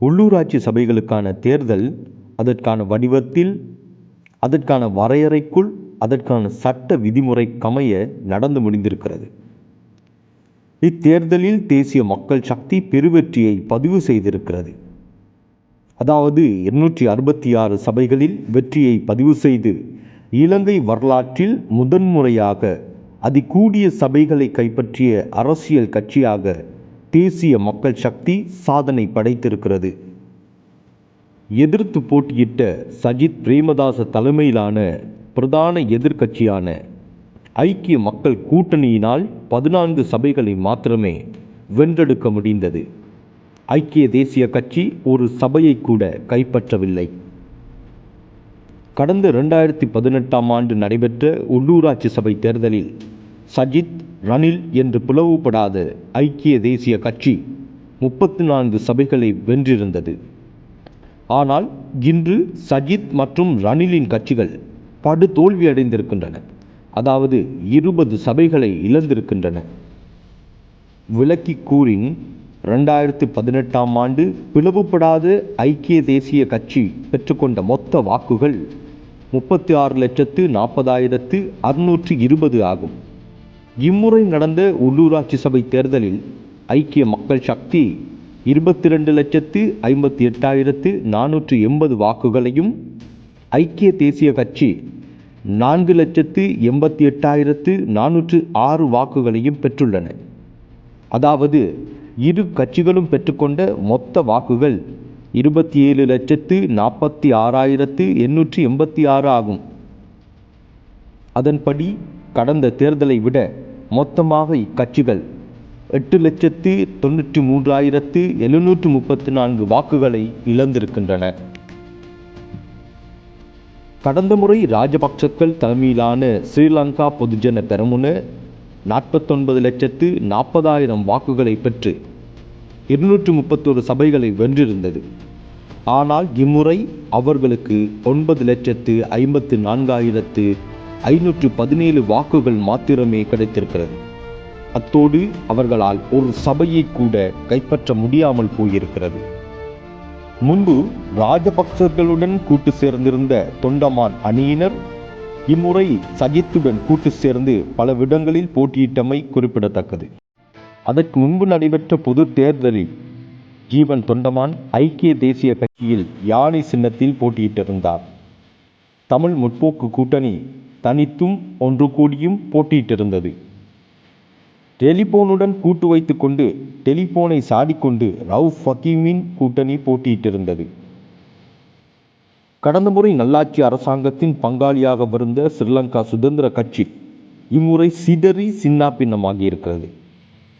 உள்ளூராட்சி சபைகளுக்கான தேர்தல் அதற்கான வடிவத்தில் அதற்கான வரையறைக்குள் அதற்கான சட்ட விதிமுறைக்கமைய நடந்து முடிந்திருக்கிறது. இத்தேர்தலில் தேசிய மக்கள் சக்தி பெருவெற்றியை பதிவு செய்திருக்கிறது. அதாவது இருநூற்றி அறுபத்தி ஆறு சபைகளில் வெற்றியை பதிவு செய்து இலங்கை வரலாற்றில் முதன்முறையாக அதிகூடிய சபைகளை கைப்பற்றிய அரசியல் கட்சியாக தேசிய மக்கள் சக்தி சாதனை படைத்திருக்கிறது. எதிர்த்து போட்டியிட்ட சஜித் பிரேமதாச தலைமையிலான பிரதான எதிர்க்கட்சியான ஐக்கிய மக்கள் கூட்டணியினால் பதினான்கு சபைகளை மாத்திரமே வென்றெடுக்க முடிந்தது. ஐக்கிய தேசிய கட்சி ஒரு சபையை கூட கைப்பற்றவில்லை. கடந்த ரெண்டாயிரத்தி பதினெட்டாம் ஆண்டு நடைபெற்ற உள்ளூராட்சி சபை தேர்தலில் சஜித் ரணில் என்று பிளவுபடாத ஐக்கிய தேசிய கட்சி முப்பத்தி நான்கு சபைகளை வென்றிருந்தது. ஆனால் இன்று சஜித் மற்றும் ரணிலின் கட்சிகள் படு தோல்வியடைந்திருக்கின்றன. அதாவது இருபது சபைகளை இழந்திருக்கின்றன. விளக்கி கூறின் ரெண்டாயிரத்தி பதினெட்டாம் ஆண்டு பிளவுபடாத ஐக்கிய தேசிய கட்சி பெற்றுக்கொண்ட மொத்த வாக்குகள் முப்பத்தி ஆறு லட்சத்து நாற்பதாயிரத்து அறுநூற்றி இருபது ஆகும். இம்முறை நடந்த உள்ளூராட்சி சபை தேர்தலில் ஐக்கிய மக்கள் சக்தி இருபத்தி ரெண்டு லட்சத்து ஐம்பத்தி எட்டாயிரத்து நானூற்று எண்பது வாக்குகளையும் ஐக்கிய தேசிய கட்சி நான்கு லட்சத்து எண்பத்தி எட்டாயிரத்து நானூற்று ஆறு வாக்குகளையும் பெற்றுள்ளன. அதாவது இரு கட்சிகளும் பெற்றுக்கொண்ட மொத்த வாக்குகள் இருபத்தி ஏழு லட்சத்து நாற்பத்தி ஆறாயிரத்து எண்ணூற்றி எண்பத்தி ஆறு ஆகும். அதன்படி கடந்த தேர்தலை விட மொத்தமாக இக்கட்சிகள் எட்டு லட்சத்து தொண்ணூற்றி மூன்றாயிரத்து எழுநூற்று முப்பத்தி நான்கு வாக்குகளை இழந்திருக்கின்றன. கடந்த முறை ராஜபக்சக்கள் தலைமையிலான ஸ்ரீலங்கா பொதுஜன பெரமுன நாற்பத்தொன்பது லட்சத்து நாற்பதாயிரம் வாக்குகளை பெற்று இருநூற்று முப்பத்தொரு சபைகளை வென்றிருந்தது. ஆனால் இம்முறை அவர்களுக்கு ஒன்பது லட்சத்து ஐம்பத்து நான்காயிரத்து ஐநூற்று பதினேழு வாக்குகள் மாத்திரமே கிடைத்திருக்கிறது. அத்தோடு அவர்களால் ஒரு சபையை கூட கைப்பற்ற முடியாமல் போயிருக்கிறது. முன்பு ராஜபக்சர்களுடன் கூட்டு சேர்ந்திருந்த தொண்டமான் அணியினர் இம்முறை சஜித்துடன் கூட்டு சேர்ந்து பல விடங்களில் போட்டியிட்டமை குறிப்பிடத்தக்கது. அதற்கு முன்பு நடைபெற்ற பொது தேர்தலில் ஜீவன் தொண்டமான் ஐக்கிய தேசிய கட்சியில் யானை சின்னத்தில் போட்டியிட்டிருந்தார். தமிழ் முற்போக்கு கூட்டணி தனித்தும் ஒன்று கூடியும் போட்டியிட்டிருந்தது. டெலிபோனுடன் கூட்டு வைத்துக்கொண்டு டெலிபோனை சாடிக்கொண்டு ரவுஃப் ஃபக்கீமின் கூட்டணி போட்டியிட்டிருந்தது. கடந்த முறை நல்லாட்சி அரசாங்கத்தின் பங்காளியாக இருந்த ஸ்ரீலங்கா சுதந்திர கட்சி இம்முறை சிதறி சின்னாபின்னமாகி இருக்கிறது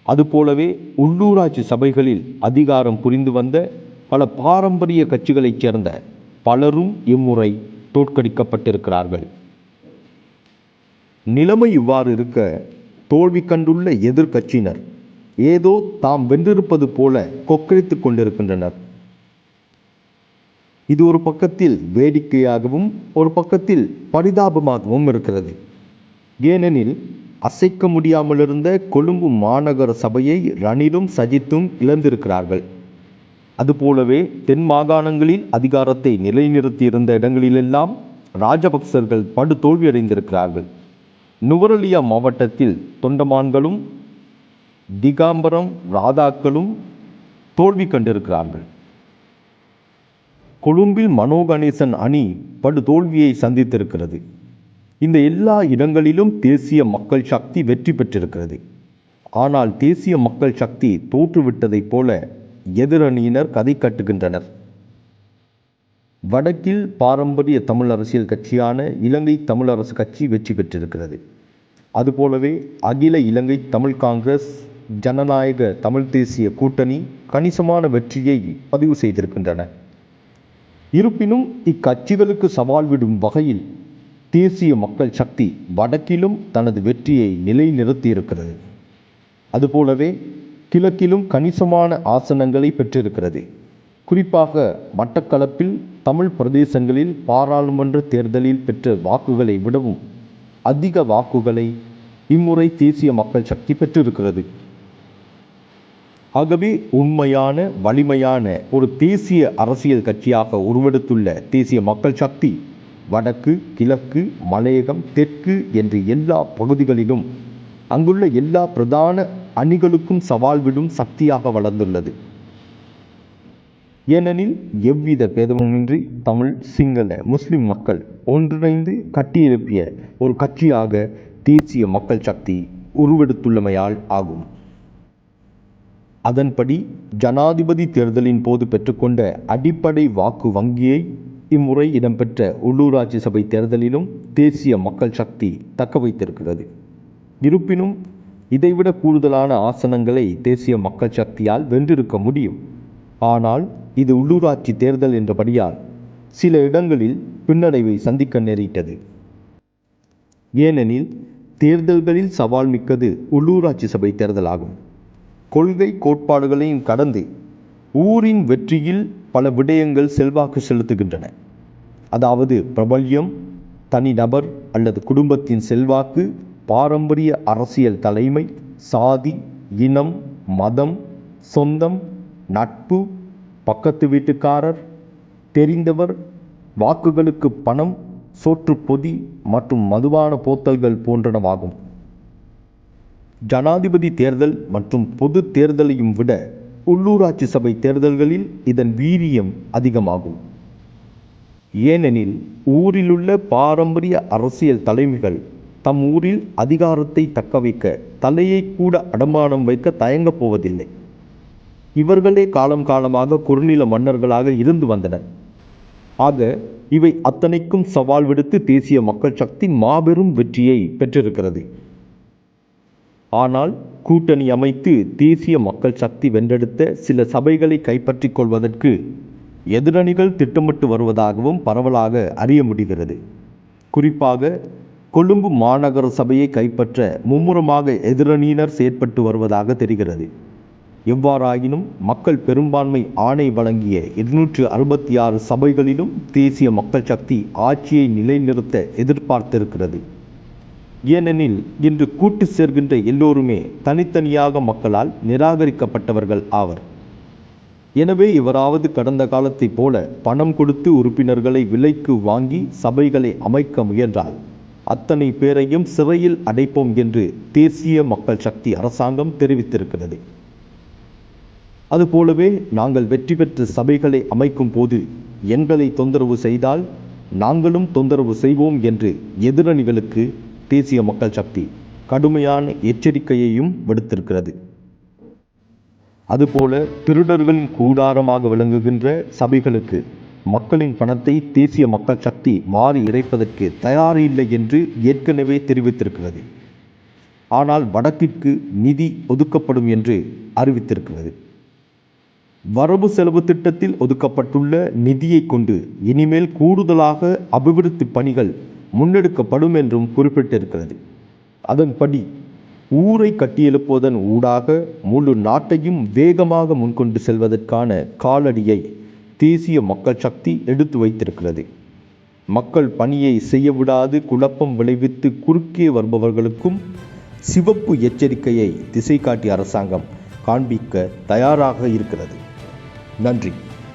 அதுபோலவே உள்ளூராட்சி சபைகளில் அதிகாரம் புரிந்து வந்த பல பாரம்பரிய கட்சிகளைச் சேர்ந்த பலரும் இம்முறை தோற்கடிக்கப்பட்டிருக்கிறார்கள். நிலைமை இவ்வாறு இருக்க தோல்வி கண்டுள்ள எதிர்க்கட்சியினர் ஏதோ தாம் வென்றிருப்பது போல கொக்கரித்துக் கொண்டிருக்கின்றனர். இது ஒரு பக்கத்தில் வேடிக்கையாகவும் ஒரு பக்கத்தில் பரிதாபமாகவும் இருக்கிறது. ஏனெனில் அசைக்க முடியாமல் இருந்த கொழும்பு மாநகர சபையை ரணிலும் சஜித்தும் இழந்திருக்கிறார்கள். அதுபோலவே தென் மாகாணங்களில் அதிகாரத்தை நிலைநிறுத்தியிருந்த இடங்களிலெல்லாம் ராஜபக்சர்கள் படு தோல்வியடைந்திருக்கிறார்கள் நுவரலியா மாவட்டத்தில் தொண்டமான்களும் திகாம்பரம் ராதாக்களும் தோல்வி கண்டிருக்கிறார்கள். கொழும்பில் மனோ கணேசன் அணி படு தோல்வியை சந்தித்திருக்கிறது. இந்த எல்லா இடங்களிலும் தேசிய மக்கள் சக்தி வெற்றி பெற்றிருக்கிறது. ஆனால் தேசிய மக்கள் சக்தி தோற்றுவிட்டதைப் போல எதிரணியினர் கதை கட்டுகின்றனர். வடக்கில் பாரம்பரிய தமிழ் அரசியல் கட்சியான இலங்கை தமிழரசு கட்சி வெற்றி பெற்றிருக்கிறது. அதுபோலவே அகில இலங்கை தமிழ் காங்கிரஸ் ஜனநாயக தமிழ் தேசிய கூட்டணி கணிசமான வெற்றியை பதிவு செய்திருக்கின்றன. இருப்பினும் இக்கட்சிகளுக்கு சவால் விடும் வகையில் தேசிய மக்கள் சக்தி வடக்கிலும் தனது வெற்றியை நிலைநிறுத்தியிருக்கிறது. அதுபோலவே கிழக்கிலும் கணிசமான ஆசனங்களை பெற்றிருக்கிறது. குறிப்பாக மட்டக்களப்பில் தமிழ் பிரதேசங்களில் பாராளுமன்ற தேர்தலில் பெற்ற வாக்குகளை விடவும் அதிக வாக்குகளை இம்முறை தேசிய மக்கள் சக்தி பெற்றிருக்கிறது. ஆகவே உண்மையான வலிமையான ஒரு தேசிய அரசியல் கட்சியாக உருவெடுத்துள்ள தேசிய மக்கள் சக்தி வடக்கு கிழக்கு மலையகம் தெற்கு என்று எல்லா பகுதிகளிலும் அங்குள்ள எல்லா பிரதான அணிகளுக்கும் சவால் விடும் சக்தியாக வளர்ந்துள்ளது. ஏனெனில் எவ்வித பேதமுமின்றி தமிழ் சிங்கள முஸ்லிம் மக்கள் ஒன்றிணைந்து கட்டியெழுப்பிய ஒரு கட்சியாக தேசிய மக்கள் சக்தி உருவெடுத்துள்ளமையால் ஆகும். அதன்படி ஜனாதிபதி தேர்தலின் போது பெற்றுக்கொண்ட அடிப்படை வாக்கு வங்கியை இம்முறை இடம்பெற்ற உள்ளூராட்சி சபை தேர்தலிலும் தேசிய மக்கள் சக்தி தக்க வைத்திருக்கிறது. இருப்பினும் இதைவிட கூடுதலான ஆசனங்களை தேசிய மக்கள் சக்தியால் வென்றிருக்க முடியும். ஆனால் இது உள்ளூராட்சி தேர்தல் என்றபடியால் சில இடங்களில் பின்னடைவை சந்திக்க நேரிட்டது. ஏனெனில் தேர்தல்களில் சவால் மிக்கது உள்ளூராட்சி சபை தேர்தலாகும். கொள்கை கோட்பாடுகளையும் கடந்து ஊரின் வெற்றியில் பல விடயங்கள் செல்வாக்கு செலுத்துகின்றன. அதாவது பிரபல்யம் தனிநபர் அல்லது குடும்பத்தின் செல்வாக்கு பாரம்பரிய அரசியல் தலைமை சாதி இனம் மதம் சொந்தம் நட்பு பக்கத்து வீட்டுக்காரர் தெரிந்தவர் வாக்குகளுக்கு பணம் சோற்று பொதி மற்றும் மதுபான போத்தல்கள் போன்றனவாகும். ஜனாதிபதி தேர்தல் மற்றும் பொது தேர்தலையும் விட உள்ளூராட்சி சபை தேர்தல்களில் இதன் வீரியம் அதிகமாகும். ஏனெனில் ஊரிலுள்ள பாரம்பரிய அரசியல் தலைமைகள் தம் ஊரில் அதிகாரத்தை தக்க வைக்க தலையை கூட அடமானம் வைக்க தயங்கப் போவதில்லை. இவர்களே காலம் காலமாக குறுநில மன்னர்களாக இருந்து வந்தனர். ஆக இவை அத்தனைக்கும் சவால் விடுத்து தேசிய மக்கள் சக்தி மாபெரும் வெற்றியை பெற்றிருக்கிறது. ஆனால் கூட்டணி அமைத்து தேசிய மக்கள் சக்தி வென்றெடுத்த சில சபைகளை கைப்பற்றிக் கொள்வதற்கு எதிரணிகள் திட்டமிட்டு வருவதாகவும் பரவலாக அறிய முடிகிறது. குறிப்பாக கொழும்பு மாநகர சபையை கைப்பற்ற மும்முரமாக எதிரணியினர் செயற்பட்டு வருவதாக தெரிகிறது. எவ்வாறாயினும் மக்கள் பெரும்பான்மை ஆணை வழங்கிய இருநூற்று அறுபத்தி ஆறு சபைகளிலும் தேசிய மக்கள் சக்தி ஆட்சியை நிலைநிறுத்த எதிர்பார்த்திருக்கிறது. ஏனெனில் இன்று கூட்டு சேர்கின்ற எல்லோருமே தனித்தனியாக மக்களால் நிராகரிக்கப்பட்டவர்கள் ஆவர். எனவே இவராவது கடந்த காலத்தைப் போல பணம் கொடுத்து உறுப்பினர்களை விலைக்கு வாங்கி சபைகளை அமைக்க முயன்றால் அத்தனை பேரையும் சிறையில் அடைப்போம் என்று தேசிய மக்கள் சக்தி அரசாங்கம் தெரிவித்திருக்கிறது. அதுபோலவே நாங்கள் வெற்றி பெற்ற சபைகளை அமைக்கும் போது எங்களை தொந்தரவு செய்தால் நாங்களும் தொந்தரவு செய்வோம் என்று எதிரணிகளுக்கு தேசிய மக்கள் சக்தி கடுமையான எச்சரிக்கையையும் விடுத்திருக்கிறது. அதுபோல திருடர்களின் கூடாரமாக விளங்குகின்ற சபைகளுக்கு மக்களின் பணத்தை தேசிய மக்கள் சக்தி மாறி இறைப்பதற்கு தயாரில்லை என்று ஏற்கனவே தெரிவித்திருக்கிறது. ஆனால் வடக்கிற்கு நிதி ஒதுக்கப்படும் என்று அறிவித்திருக்கிறது. வரவு செலவு திட்டத்தில் ஒதுக்கப்பட்டுள்ள நிதியை கொண்டு இனிமேல் கூடுதலாக அபிவிருத்தி பணிகள் முன்னெடுக்கப்படும் என்றும் குறிப்பிட்டிருக்கிறது. அதன்படி ஊரை கட்டியெழுப்புவதன் ஊடாக முழு நாட்டையும் வேகமாக முன்கொண்டு செல்வதற்கான காலடியை தேசிய மக்கள் சக்தி எடுத்து வைத்திருக்கிறது. மக்கள் பணியை செய்ய விடாது குழப்பம் விளைவித்து குறுக்கே வருபவர்களுக்கும் சிவப்பு எச்சரிக்கையை திசை காட்டி அரசாங்கம் காண்பிக்க தயாராக இருக்கிறது. நன்றி.